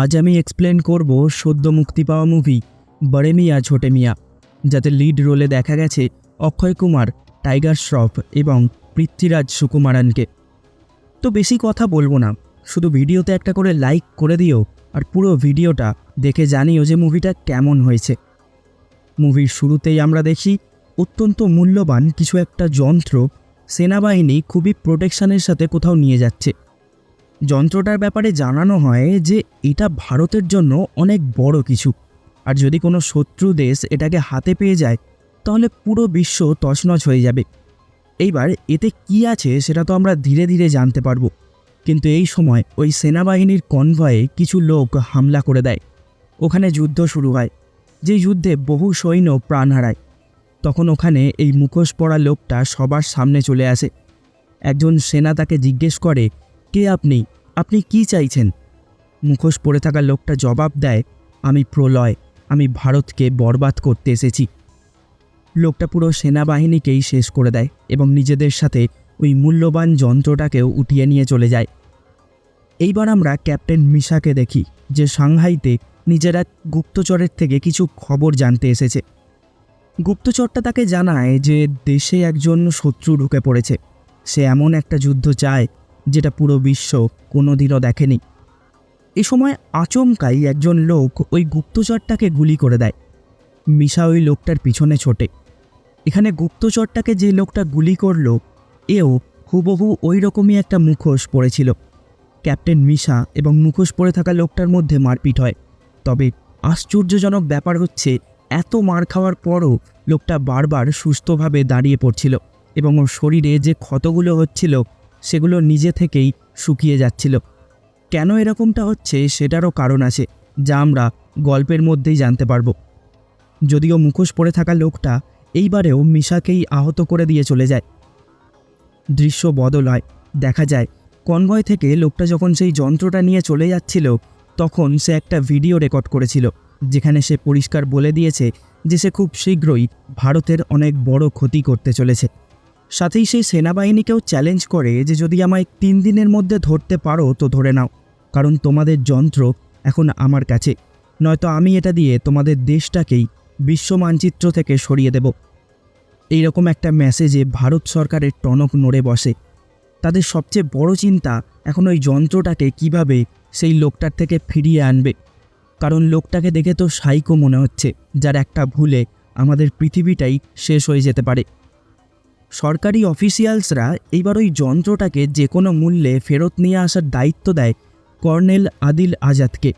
আজ আমি এক্সপ্লেন করব সদ্য মুক্তি পাওয়া মুভি বড়ে মিয়া, ছোটে মিয়া, যাতে লিড রোলে দেখা গেছে অক্ষয় কুমার, টাইগার শ্রফ এবং পৃথ্বীরাজ সুকুমারানকে। তো বেশি কথা বলব না, শুধু ভিডিওতে একটা করে লাইক করে দিও আর পুরো ভিডিওটা দেখে জানিও যে মুভিটা কেমন হয়েছে। মুভির শুরুতেই আমরা দেখি, অত্যন্ত মূল্যবান কিছু একটা যন্ত্র সেনাবাহিনী খুবই প্রোটেকশনের সাথে কোথাও নিয়ে যাচ্ছে। যন্ত্রটার ব্যাপারে জানানো হয় যে এটা ভারতের জন্য অনেক বড় কিছু। আর যদি কোনো শত্রু দেশ এটাকে হাতে পেয়ে যায়, তাহলে পুরো বিশ্ব তছনছ হয়ে যাবে। এইবার এতে কি আছে সেটা তো আমরা ধীরে ধীরে জানতে পারব। কিন্তু এই সময় ওই সেনাবাহিনীর কনভয়ে কিছু লোক হামলা করে দেয়। ওখানে যুদ্ধ শুরু হয় যেই যুদ্ধে বহু সৈন্য প্রাণ হারায়। তখন ওখানে এই মুখোশ পরা লোকটা সবার সামনে চলে আসে। একজন সেনা তাকে জিজ্ঞেস করে কে আপনি? আপনি কি চাইছেন? মুখোশ পরে থাকা লোকটা জবাব দেয়, আমি প্রলয়, আমি ভারতকে বরবাদ করতে এসেছি। লোকটা পুরো সেনাবাহিনীকেই শেষ করে দেয় এবং নিজেদের সাথে ওই মূল্যবান যন্ত্রটাকেও উঠিয়ে নিয়ে চলে যায়। এইবার আমরা ক্যাপ্টেন মিশাকে দেখি, যে সাংহাইতে নিজেরা গুপ্তচরের থেকে কিছু খবর জানতে এসেছে। গুপ্তচরটা তাকে জানায় যে দেশে একজন শত্রু ঢুকে পড়েছে। সে এমন একটা যুদ্ধ চায় যেটা পুরো বিশ্ব কোনোদিনও দেখেনি। এ সময় আচমকাই একজন লোক ওই গুপ্তচরটাকে গুলি করে দেয়। মিশা ওই লোকটার পিছনে ছোটে। এখানে গুপ্তচরটাকে যে লোকটা গুলি করল, এও হুবহু ওই রকমই একটা মুখোশ পড়েছিল। ক্যাপ্টেন মিশা এবং মুখোশ পরে থাকা লোকটার মধ্যে মারপিট হয়। তবে আশ্চর্যজনক ব্যাপার হচ্ছে, এত মার খাওয়ার পরও লোকটা বারবার সুস্থভাবে দাঁড়িয়ে পড়ছিল এবং ওর শরীরে যে ক্ষতগুলো হচ্ছিল সেগুলো নিজে থেকেই শুকিয়ে যাচ্ছিল। কেন এরকমটা হচ্ছে সেটারও কারণ আছে, যা আমরা গল্পের মধ্যেই জানতে পারব। যদিও মুখোশ পরে থাকা লোকটা এইবারেও মিশাকেই আহত করে দিয়ে চলে যায়। দৃশ্য বদল হয় দেখা যায়, কনভয় থেকে লোকটা যখন সেই যন্ত্রটা নিয়ে চলে যাচ্ছিল, তখন সে একটা ভিডিও রেকর্ড করেছিল, যেখানে সে পরিষ্কার বলে দিয়েছে যে সে খুব শীঘ্রই ভারতের অনেক বড় ক্ষতি করতে চলেছে। সাথেই সেই সেনাবাহিনীকেও চ্যালেঞ্জ করে যে যদি আমায় তিন দিনের মধ্যে ধরতে পারো, তো ধরে নাও। কারণ তোমাদের যন্ত্র এখন আমার কাছে। নয়তো আমি এটা দিয়ে তোমাদের দেশটাকেই বিশ্ব মানচিত্র থেকে সরিয়ে দেব। এইরকম একটা মেসেজে ভারত সরকারের টনক নড়ে বসে। তাদের সবচেয়ে বড় চিন্তা এখন ওই যন্ত্রটাকে কীভাবে সেই লোকটার থেকে ফিরিয়ে আনবে। কারণ লোকটাকে দেখে তো সাইকো মনে হচ্ছে, যার একটা ভুলে আমাদের পৃথিবীটাই শেষ হয়ে যেতে পারে। সরকারি অফিসিয়ালসরা এইবার ওই যন্ত্রটাকে যে কোনো মূল্যে ফেরত নিয়ে আসার দায়িত্ব দেয় কর্নেল আদিল আজাদকে।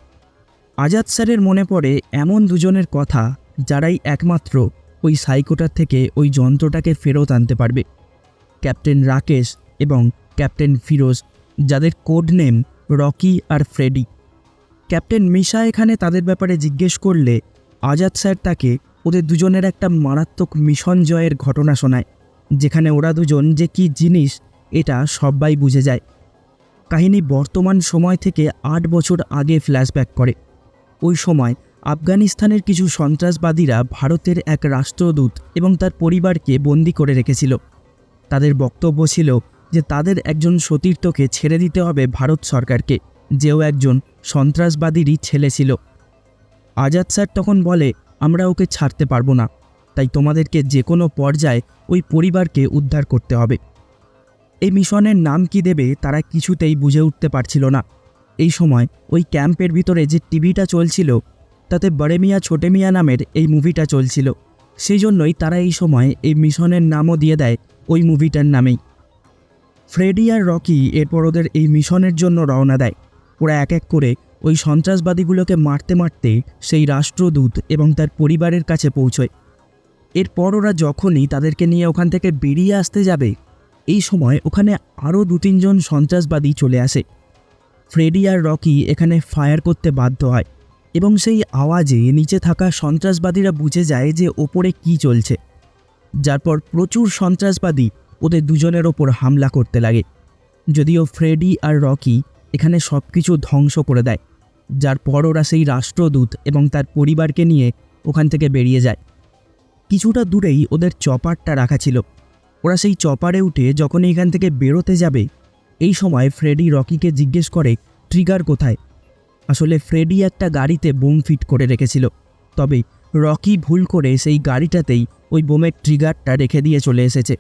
আজাদ স্যারের মনে পড়ে এমন দুজনের কথা যারাই একমাত্র ওই সাইকোটার থেকে ওই যন্ত্রটাকে ফেরত আনতে পারবে। ক্যাপ্টেন রাকেশ এবং ক্যাপ্টেন ফিরোজ, যাদের কোড নেম রকি আর ফ্রেডি। ক্যাপ্টেন মিশা এখানে তাদের ব্যাপারে জিজ্ঞেস করলে আজাদ স্যার তাকে ওদের দুজনের একটা মারাত্মক মিশন জয়ের ঘটনা শোনায়। যেখানে ওরা দুজন যে কি জিনিস, এটা সবাই বুঝে যায়। কাহিনী বর্তমান সময় থেকে আট বছর আগে ফ্ল্যাশব্যাক করে। ওই সময় আফগানিস্তানের কিছু সন্ত্রাসবাদীরা ভারতের এক রাষ্ট্রদূত এবং তার পরিবারকে বন্দি করে রেখেছিল। তাদের বক্তব্য ছিল যে তাদের একজন সতীর্থকে ছেড়ে দিতে হবে ভারত সরকারকে, যেও একজন সন্ত্রাসবাদীরই ছেলে ছিল। আজাদ স্যার তখন বলে, আমরা ওকে ছাড়তে পারব না। তাই তোমাদেরকে যে কোনো পর্যায়ে ওই পরিবারকে উদ্ধার করতে হবে। এই মিশনের নাম কি দেবে তারা কিছুতেই বুঝে উঠতে পারছিল না। এই সময় ওই ক্যাম্পের ভিতরে যে টিভিটা চলছিল, তাতে বড়ে মিয়া, ছোটে মিয়া নামের এই মুভিটা চলছিল। সেই জন্যই তারা এই সময় এই মিশনের নামও দিয়ে দেয় ওই মুভিটার নামেই। ফ্রেডি আর রকি এরপর ওদের এই মিশনের জন্য রওনা দেয়। ওরা এক এক করে ওই সন্ত্রাসবাদীগুলোকে মারতে মারতে সেই রাষ্ট্রদূত এবং তার পরিবারের কাছে পৌঁছয়। এরপর ওরা যখনই তাদেরকে নিয়ে ওখান থেকে বেরিয়ে আসতে যাবে, এই সময় ওখানে আরও দু তিনজন সন্ত্রাসবাদী চলে আসে। ফ্রেডি আর রকি এখানে ফায়ার করতে বাধ্য হয় এবং সেই আওয়াজে নিচে থাকা সন্ত্রাসবাদীরা বুঝে যায় যে ওপরে কি চলছে। যার পর প্রচুর সন্ত্রাসবাদী ওদের দুজনের ওপর হামলা করতে লাগে। যদিও ফ্রেডি আর রকি এখানে সব কিছু ধ্বংস করে দেয়, যার পর ওরা সেই রাষ্ট্রদূত এবং তার পরিবারকে নিয়ে ওখান থেকে বেরিয়ে যায়। কিছুটা দূরেই ওদের চপারটা রাখা ছিল। ওরা সেই চপারে উঠে যখন এখান থেকে বেরোতে যাবে, এই সময় ফ্রেডি রকিকে জিজ্ঞেস করে, ট্রিগার কোথায়? আসলে ফ্রেডি একটা গাড়িতে বোম ফিট করে রেখেছিল। তবে রকি ভুল করে সেই গাড়িটাতেই ওই বোমের ট্রিগারটা রেখে দিয়ে চলে এসেছে।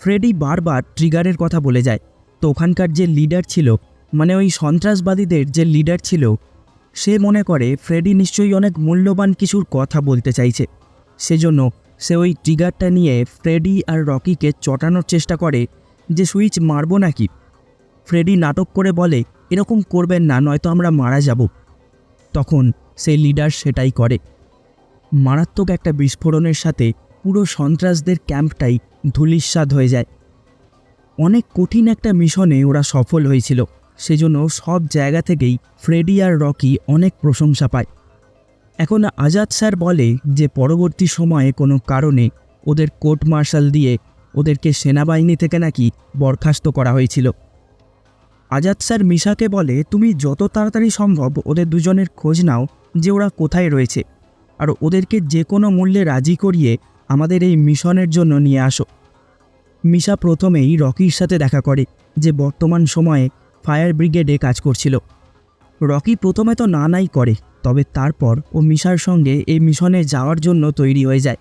ফ্রেডি বারবার ট্রিগারের কথা বলে যায়। তো ওখানকার যে লিডার ছিল মানে ওই সন্ত্রাসবাদীদের যে লিডার ছিল, সে মনে করে ফ্রেডি নিশ্চয়ই অনেক মূল্যবান কিছুর কথা বলতে চাইছে। সেজন্য সে ওই ট্রিগারটা নিয়ে ফ্রেডি আর রকিকে চটানোর চেষ্টা করে যে সুইচ মারবো নাকি। ফ্রেডি নাটক করে বলে, এরকম করবেন না, নয়তো আমরা মারা যাব। তখন সেই লিডার সেটাই করে। মারাত্মক একটা বিস্ফোরণের সাথে পুরো সন্ত্রাসদের ক্যাম্পটাই ধূলিস্বাদ হয়ে যায়। অনেক কঠিন একটা মিশনে ওরা সফল হয়েছিল, সেজন্য সব জায়গা থেকেই ফ্রেডি আর রকি অনেক প্রশংসা পায়। এখন আজাদ স্যার বলে যে পরবর্তী সময়ে কোনো কারণে ওদের কোর্ট মার্শাল দিয়ে ওদেরকে সেনাবাহিনী থেকে নাকি বরখাস্ত করা হয়েছিল। আজাদ স্যার মিশাকে বলে, তুমি যত তাড়াতাড়ি সম্ভব ওদের দুজনের খোঁজ নাও যে ওরা কোথায় রয়েছে আর ওদেরকে যে কোনো মূল্যে রাজি করিয়ে আমাদের এই মিশনের জন্য নিয়ে আসো। মিশা প্রথমেই রকির সাথে দেখা করে যে বর্তমান সময়ে ফায়ার ব্রিগেডে কাজ করছিল। রকি প্রথমে তো না নাই করে তবে তারপর ও মিশার সঙ্গে এই মিশনে যাওয়ার জন্য তৈরি হয়ে যায়।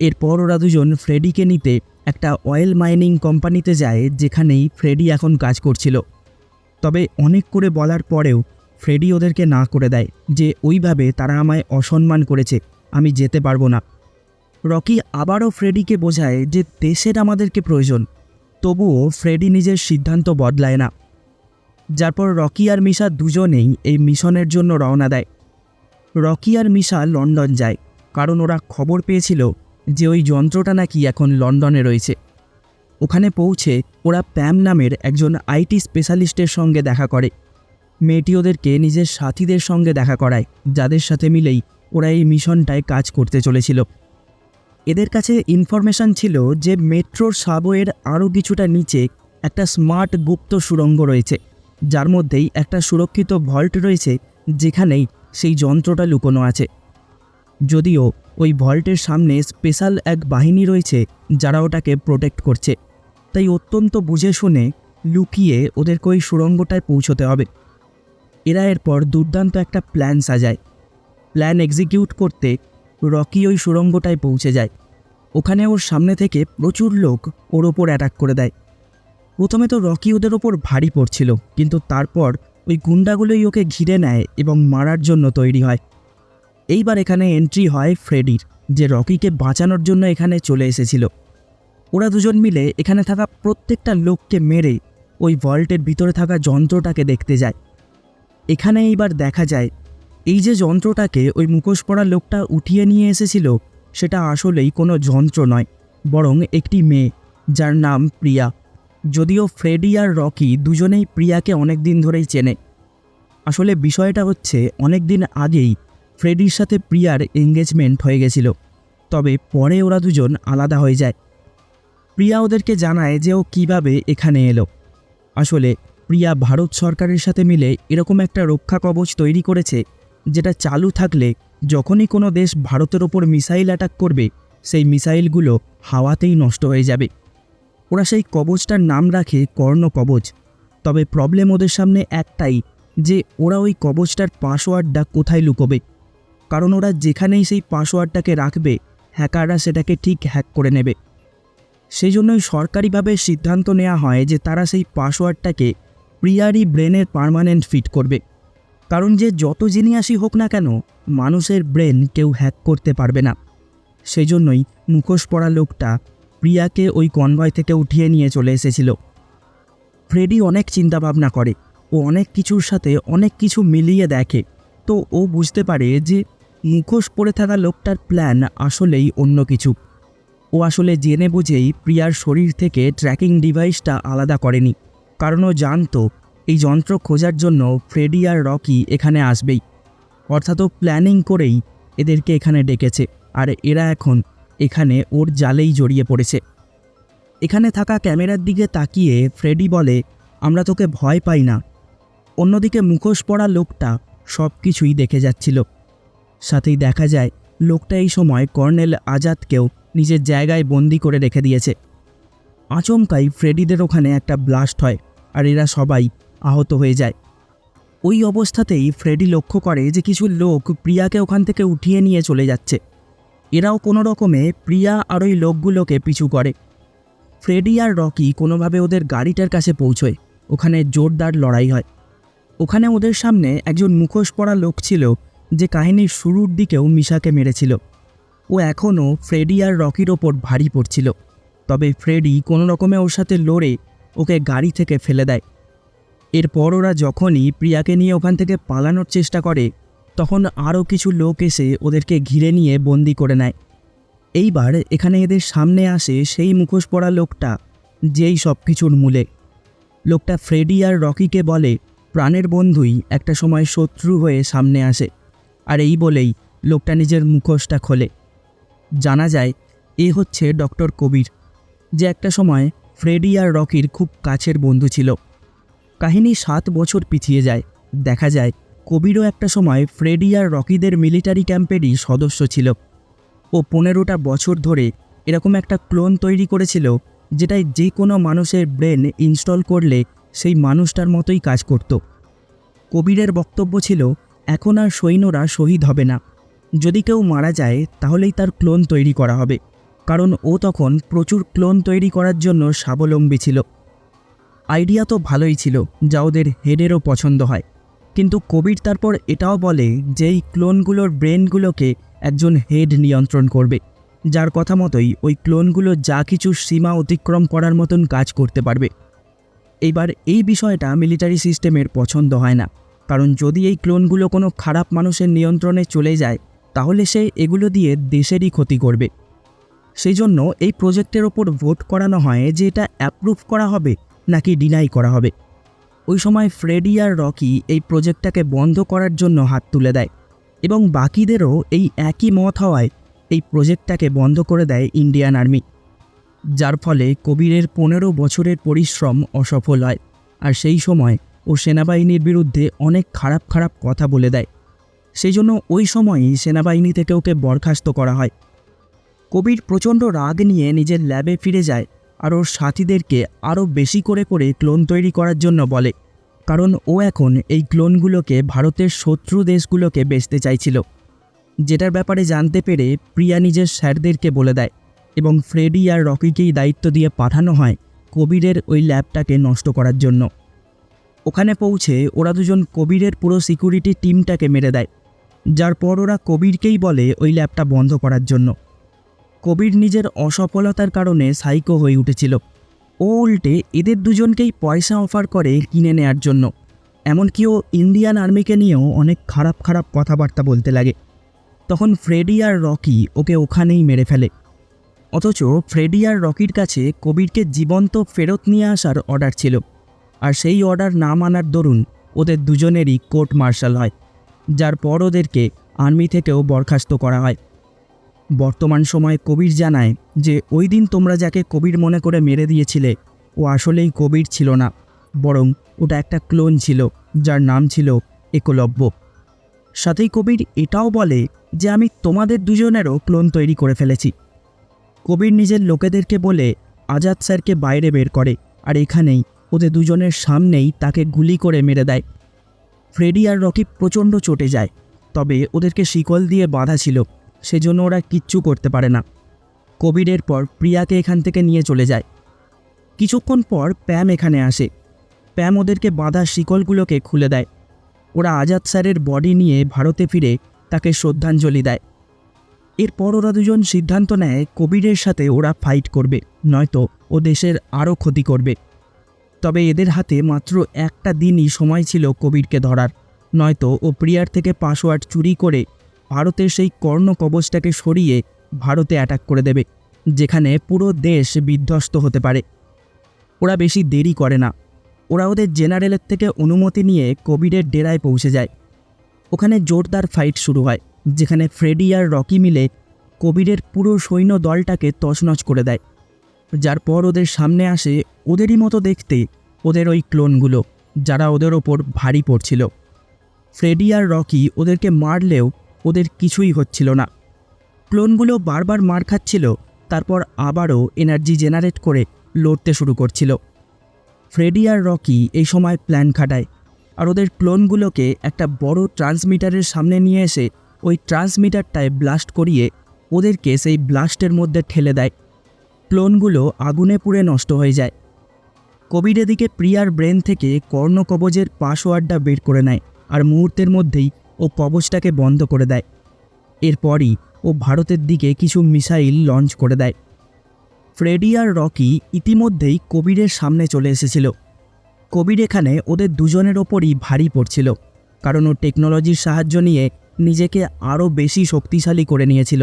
এরপর ওরা দুজন ফ্রেডিকে নিতে একটা অয়েল মাইনিং কোম্পানিতে যায়, যেখানেই ফ্রেডি এখন কাজ করছিল। তবে অনেক করে বলার পরেও ফ্রেডি ওদেরকে না করে দেয়, যে ওইভাবে তারা আমায় অসম্মান করেছে, আমি যেতে পারব না। রকি আবারও ফ্রেডিকে বোঝায় যে দেশের আমাদেরকে প্রয়োজন, তবুও ফ্রেডি নিজের সিদ্ধান্ত বদলায় না। যার পর রকি আর মিশা দুজনেই এই মিশনের জন্য রওনা দেয়। রকি আর মিশা লন্ডন যায়, কারণ ওরা খবর পেয়েছিল যে ওই যন্ত্রটা নাকি এখন লন্ডনে রয়েছে। ওখানে পৌঁছে ওরা প্যাম নামের একজন আইটি স্পেশালিস্টের সঙ্গে দেখা করে। মেয়েটি ওদেরকে নিজের সাথীদের সঙ্গে দেখা করায়, যাদের সাথে মিলেই ওরা এই মিশনটায় কাজ করতে চলেছিল। এদের কাছে ইনফরমেশন ছিল যে মেট্রোর সাবওয়ের আরও কিছুটা নিচে একটা স্মার্ট গুপ্ত সুড়ঙ্গ রয়েছে। যার মধ্যেই একটা সুরক্ষিত ভল্ট রয়েছে, যেখানেই সেই যন্ত্রটা লুকোনো আছে। যদিও ওই ভল্টের সামনে স্পেশাল এক বাহিনী রয়েছে, যারা ওটাকে প্রোটেক্ট করছে। তাই অত্যন্ত বুঝে শুনে লুকিয়ে ওদেরকে ওই সুড়ঙ্গটায় পৌঁছতে হবে। এরা এরপর দুর্দান্ত একটা প্ল্যান সাজায়। প্ল্যান এক্সিকিউট করতে রকি ওই সুড়ঙ্গটায় পৌঁছে যায়। ওখানে ওর সামনে থেকে প্রচুর লোক ওর ওপর অ্যাটাক করে দেয়। প্রথমে তো রকি ওদের ওপর ভারী পড়ছিল, কিন্তু তারপর ওই গুন্ডাগুলোই ওকে ঘিরে নেয় এবং মারার জন্য তৈরি হয়। এইবার এখানে এন্ট্রি হয় ফ্রেডির, যে রকিকে বাঁচানোর জন্য এখানে চলে এসেছিল। ওরা দুজন মিলে এখানে থাকা প্রত্যেকটা লোককে মেরে ওই ভল্টের ভিতরে থাকা যন্ত্রটাকে দেখতে যায়। এখানে এইবার দেখা যায়, এই যে যন্ত্রটাকে ওই মুখোশ পরা লোকটা উঠিয়ে নিয়ে এসেছিল, সেটা আসলেই কোনো যন্ত্র নয়, বরং একটি মেয়ে, যার নাম প্রিয়া। যদিও ফ্রেডি আর রকি দুজনেই প্রিয়াকে অনেক দিন ধরেই চেনে। আসলে বিষয়টা হচ্ছে অনেক দিন আগেই ফ্রেডির সাথে প্রিয়ার এঙ্গেজমেন্ট হয়ে গেছিল, তবে পরে ওরা দুজন আলাদা হয়ে যায়। প্রিয়া ওদেরকে জানায় যে ও কীভাবে এখানে এলো। আসলে প্রিয়া ভারত সরকারের সাথে মিলে এরকম একটা রক্ষা কবচ তৈরি করেছে, যেটা চালু থাকলে যখনই কোনো দেশ ভারতের ওপর মিসাইল অ্যাটাক করবে, সেই মিসাইলগুলো হাওয়াতেই নষ্ট হয়ে যাবে। ওরা সেই কবচটার নাম রাখে কর্ণ কবচ তবে প্রবলেম ওদের সামনে একটাই, যে ওরা ওই কবচটার পাসওয়ার্ডটা কোথায় লুকোবে। কারণ ওরা যেখানেই সেই পাসওয়ার্ডটাকে রাখবে, হ্যাকাররা সেটাকে ঠিক হ্যাক করে নেবে। সেই জন্যই সরকারিভাবে সিদ্ধান্ত নেওয়া হয় যে তারা সেই পাসওয়ার্ডটাকে প্রিয়ারি ব্রেনের পার্মানেন্ট ফিট করবে। কারণ যে যত জিনিয়াসই হোক না কেন, মানুষের ব্রেন কেউ হ্যাক করতে পারবে না। সেই জন্যই মুখোশ পরা লোকটা প্রিয়াকে ওই কনভয় থেকে উঠিয়ে নিয়ে চলে এসেছিল। ফ্রেডি অনেক চিন্তাভাবনা করে, ও অনেক কিছুর সাথে অনেক কিছু মিলিয়ে দেখে। তো ও বুঝতে পারে যে মুখোশ পরে থাকা লোকটার প্ল্যান আসলেই অন্য কিছু। ও আসলে জেনে বুঝেই প্রিয়ার শরীর থেকে ট্র্যাকিং ডিভাইসটা আলাদা করেনি। কারণ ও জানতো, এই যন্ত্র খোঁজার জন্য ফ্রেডি আর রকি এখানে আসবেই। অর্থাৎ ও প্ল্যানিং করেই এদেরকে এখানে ডেকেছে, আর এরা এখন এখানে ওর জালেই জড়িয়ে পড়েছে। এখানে থাকা ক্যামেরার দিকে তাকিয়ে ফ্রেডি বলে, আমরা তোকে ভয় পাই না। অন্যদিকে মুখোশ পরা লোকটা সব কিছুই দেখে যাচ্ছিল। সাথেই দেখা যায়, লোকটা এই সময় কর্নেল আজাদকেও নিজের জায়গায় বন্দি করে রেখে দিয়েছে। আচমকাই ফ্রেডিদের ওখানে একটা ব্লাস্ট হয় আর এরা সবাই আহত হয়ে যায়। ওই অবস্থাতেই ফ্রেডি লক্ষ্য করে যে কিছু লোক প্রিয়াকে ওখান থেকে উঠিয়ে নিয়ে চলে যাচ্ছে। এরাও কোনো রকমে প্রিয়া আর ওই লোকগুলোকে পিছু করে। ফ্রেডি আর রকি কোনোভাবে ওদের গাড়িটার কাছে পৌঁছয়। ওখানে জোরদার লড়াই হয়। ওখানে ওদের সামনে একজন মুখোশ পরা লোক ছিল যে কাহিনীর শুরুর দিকেও মিশাকে মেরেছিল। ও এখনও ফ্রেডি আর রকির ওপর ভারী পড়ছিল। তবে ফ্রেডি কোনো রকমে ওর সাথে লড়ে ওকে গাড়ি থেকে ফেলে দেয়। এরপর ওরা যখনই প্রিয়াকে নিয়ে ওখান থেকে পালানোর চেষ্টা করে তখন আরও কিছু লোক এসে ওদেরকে ঘিরে নিয়ে বন্দি করে নেয়। এইবার এখানে এদের সামনে আসে সেই মুখোশ পরা লোকটা, যেই সব কিছুর মূলে। লোকটা ফ্রেডি আর রকিকে বলে, প্রাণের বন্ধুই একটা সময় শত্রু হয়ে সামনে আসে। আর এই বলেই লোকটা নিজের মুখোশটা খোলে। জানা যায়, এ হচ্ছে ডক্টর কবির, যে একটা সময় ফ্রেডি আর রকির খুব কাছের বন্ধু ছিল। কাহিনী সাত বছর পিছিয়ে যায়। দেখা যায় কবিরও একটা সময় ফ্রেডি আর রকিদের মিলিটারি ক্যাম্পেরই সদস্য ছিল ও পনেরোটা বছর ধরে এরকম একটা ক্লোন তৈরি করেছিল যেটায় যে কোনো মানুষের ব্রেন ইনস্টল করলে সেই মানুষটার মতোই কাজ করত। কবিরের বক্তব্য ছিল, এখন আর সৈন্যরা শহীদ হবে না। যদি কেউ মারা যায়, তাহলেই তার ক্লোন তৈরি করা হবে। কারণ ও তখন প্রচুর ক্লোন তৈরি করার জন্য স্বাবলম্বী ছিল। আইডিয়া তো ভালোই ছিল, যা ওদের হেডেরও পছন্দ হয়। কিন্তু কবির তারপর এটাও বলে যে এই ক্লোনগুলোর ব্রেনগুলোকে একজন হেড নিয়ন্ত্রণ করবে। যার কথা মতোই ওই ক্লোনগুলো যা কিছু সীমা অতিক্রম করার মতন কাজ করতে পারবে। এইবার এই বিষয়টা মিলিটারি সিস্টেমের পছন্দ হয় না। কারণ যদি এই ক্লোনগুলো কোনো খারাপ মানুষের নিয়ন্ত্রণে চলে যায়, তাহলে সে এগুলো দিয়ে দেশেরই ক্ষতি করবে। সেই জন্য এই প্রজেক্টের ওপর ভোট করানো হয় যে এটা অ্যাপ্রুভ করা হবে নাকি ডিনাই করা হবে। ওই সময় ফ্রেডি আর রকি এই প্রজেক্টটাকে বন্ধ করার জন্য হাত তুলে দেয় এবং বাকিদেরও এই একই মত হওয়ায় এই প্রজেক্টটাকে বন্ধ করে দেয় ইন্ডিয়ান আর্মি। যার ফলে কবিরের পনেরো বছরের পরিশ্রম অসফল হয় আর সেই সময় ও সেনাবাহিনীর বিরুদ্ধে অনেক খারাপ খারাপ কথা বলে দেয়। সেই জন্য ওই সময়ই সেনাবাহিনী থেকে ওকে বরখাস্ত করা হয়। কবির প্রচণ্ড রাগ নিয়ে নিজের ল্যাবে ফিরে যায় আর ওর সাথীদেরকে আরও বেশি করে করে ক্লোন তৈরি করার জন্য বলে। কারণ ও এখন এই ক্লোনগুলোকে ভারতের শত্রু দেশগুলোকে বেচতে চাইছিল। যেটার ব্যাপারে জানতে পেরে প্রিয়া নিজের স্যারদেরকে বলে দেয় এবং ফ্রেডি আর রকিকেই দায়িত্ব দিয়ে পাঠানো হয় কবিরের ওই ল্যাবটাকে নষ্ট করার জন্য। ওখানে পৌঁছে ওরা দুজন কবিরের পুরো সিকিউরিটি টিমটাকে মেরে দেয়, যার পর ওরা কবিরকেই বলে ওই ল্যাবটা বন্ধ করার জন্য। কবির নিজের অসফলতার কারণে সাইকো হয়ে উঠেছিল। ও উল্টে এদের দুজনকেই পয়সা অফার করে কিনে নেয়ার জন্য। এমনকি ও ইন্ডিয়ান আর্মিকে নিয়েও অনেক খারাপ খারাপ কথাবার্তা বলতে লাগে। তখন ফ্রেডি আর রকি ওকে ওখানেই মেরে ফেলে। অথচ ফ্রেডি আর রকির কাছে কবিরকে জীবন্ত ফেরত নিয়ে আসার অর্ডার ছিল। আর সেই অর্ডার না মানার দরুন ওদের দুজনেরই কোর্ট মার্শাল হয়, যার পর ওদেরকে আর্মি থেকেও বরখাস্ত করা হয়। বর্তমান সময়ে কবির জানায় যে, ওই দিন তোমরা যাকে কবির মনে করে মেরে দিয়েছিলে, ও আসলেই কবির ছিল না, বরং ওটা একটা ক্লোন ছিল, যার নাম ছিল একলব্য। সাথেই কবির এটাও বলে যে, আমি তোমাদের দুজনেরও ক্লোন তৈরি করে ফেলেছি। কবির নিজের লোকেদেরকে বলে আজাদ স্যারকে বাইরে বের করে, আর এখানেই ওদের দুজনের সামনেই তাকে গুলি করে মেরে দেয়। ফ্রেডি আর রকি প্রচণ্ড চটে যায়, তবে ওদেরকে শিকল দিয়ে বাঁধা ছিল। সেজন্য ওরা কিচ্ছু করতে পারে না। কোভিডের পর প্রিয়াকে এখান থেকে নিয়ে চলে যায়। কিছুক্ষণ পর প্যাম এখানে আসে। প্যাম ওদেরকে বাঁধা শিকলগুলোকে খুলে দেয়। ওরা আজাদ স্যারের বডি নিয়ে ভারতে ফিরে তাকে শ্রদ্ধাঞ্জলি দেয়। এরপর ওরা দুজন সিদ্ধান্ত নেয় কোভিডের সাথে ওরা ফাইট করবে, নয়তো ও দেশের আরও ক্ষতি করবে। তবে এদের হাতে মাত্র একটা দিনই সময় ছিল কবিরকে ধরার, নয়তো ও প্রিয়ার থেকে পাসওয়ার্ড চুরি করে ভারতের সেই কর্ণ কবচটাকে সরিয়ে ভারতে অ্যাটাক করে দেবে, যেখানে পুরো দেশ বিধ্বস্ত হতে পারে। ওরা বেশি দেরি করে না। ওরা ওদের জেনারেলের থেকে অনুমতি নিয়ে কবিরের ডেরায় পৌঁছে যায়। ওখানে জোরদার ফাইট শুরু হয়, যেখানে ফ্রেডি আর রকি মিলে কবিরের পুরো সৈন্য দলটাকে তছনছ করে দেয়। যার পর ওদের সামনে আসে ওদেরই মতো দেখতে ওদের ওই ক্লোনগুলো, যারা ওদের ওপর ভারী পড়ছিল। ফ্রেডি আর রকি ওদেরকে মারলেও ওদের কিছুই হচ্ছিল না। ক্লোনগুলো বারবার মার খাচ্ছিল, তারপর আবারও এনার্জি জেনারেট করে লড়তে শুরু করছিল। ফ্রেডি আর রকি এই সময় প্ল্যান খাটায়, আর ওদের ক্লোনগুলোকে একটা বড় ট্রান্সমিটারের সামনে নিয়ে এসে ওই ট্রান্সমিটারটায় ব্লাস্ট করিয়ে ওদেরকে সেই ব্লাস্টের মধ্যে ঠেলে দেয়। ক্লোনগুলো আগুনে পুড়ে নষ্ট হয়ে যায়। কবির এদিকে প্রিয়ার ব্রেন থেকে কর্ণকবজের পাসওয়ার্ডটা বের করে নেয়, আর মুহূর্তের মধ্যেই ও কবচটাকে বন্ধ করে দেয়। এরপরই ও ভারতের দিকে কিছু মিসাইল লঞ্চ করে দেয়। ফ্রেডি আর রকি ইতিমধ্যেই কবিরের সামনে চলে এসেছিল। কবির এখানে ওদের দুজনের ওপরই ভারী পড়ছিল, কারণ ও টেকনোলজির সাহায্য নিয়ে নিজেকে আরও বেশি শক্তিশালী করে নিয়েছিল।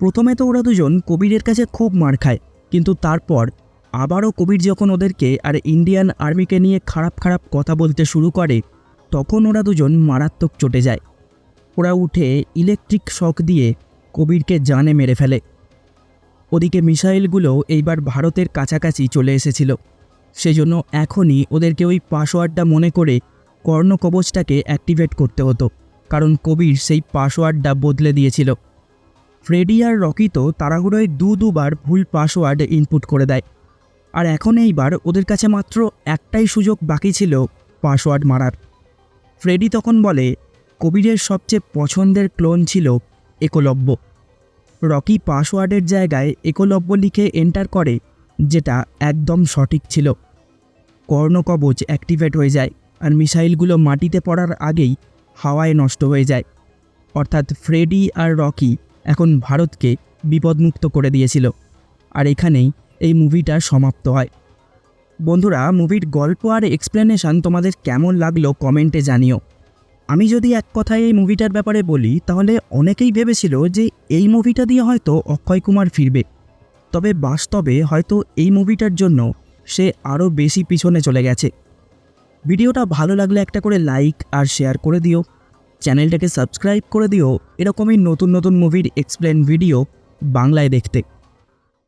প্রথমে তো ওরা দুজন কবিরের কাছে খুব মার খায়, কিন্তু তারপর আবারও কবির যখন ওদেরকে আর ইন্ডিয়ান আর্মিকে নিয়ে খারাপ খারাপ কথা বলতে শুরু করে তখন ওরা দুজন মারাত্মক চটে যায়। ওরা উঠে ইলেকট্রিক শক দিয়ে কবিরকে জানে মেরে ফেলে। ওদিকে মিসাইলগুলো এইবার ভারতের কাছাকাছি চলে এসেছিল। সেজন্য এখনই ওদেরকে ওই পাসওয়ার্ডটা মনে করে কর্ণকবচটাকে অ্যাক্টিভেট করতে হতো, কারণ কবির সেই পাসওয়ার্ডটা বদলে দিয়েছিল। ফ্রেডি আর রকি তো তাড়াহুড়োয় দু দুবার ভুল পাসওয়ার্ড ইনপুট করে দেয়। আর এখন এইবার ওদের কাছে মাত্র একটাই সুযোগ বাকি ছিল পাসওয়ার্ড মারার। ফ্রেডি তখন বলে, কবিরের সবচেয়ে পছন্দের ক্লোন ছিল একলব্য। রকি পাসওয়ার্ডের জায়গায় একলব্য লিখে এন্টার করে, যেটা একদম সঠিক ছিল। কর্ণকবচ অ্যাক্টিভেট হয়ে যায় আর মিসাইলগুলো মাটিতে পড়ার আগেই হাওয়ায় নষ্ট হয়ে যায়। অর্থাৎ ফ্রেডি আর রকি এখন ভারতকে বিপদমুক্ত করে দিয়েছিল। আর এখানেই এই মুভিটা সমাপ্ত হয়। বন্ধুরা, মুভির গল্প আর এক্সপ্লেনেশন তোমাদের কেমন লাগল কমেন্টে জানিও। আমি যদি এক কথায় এই মুভিটার ব্যাপারে বলি, তাহলে অনেকেই ভেবেছিল যে এই মুভিটা দিয়ে হয়তো অক্ষয় কুমার ফিরবে। তবে বাস্তবে হয়তো এই মুভিটার জন্য সে আরও বেশি পিছনে চলে গেছে। ভিডিওটা ভালো লাগলে একটা করে লাইক আর শেয়ার করে দিও। চ্যানেলটাকে সাবস্ক্রাইব করে দিও। এরকমই নতুন নতুন মুভির এক্সপ্লেন ভিডিও বাংলায় দেখতে।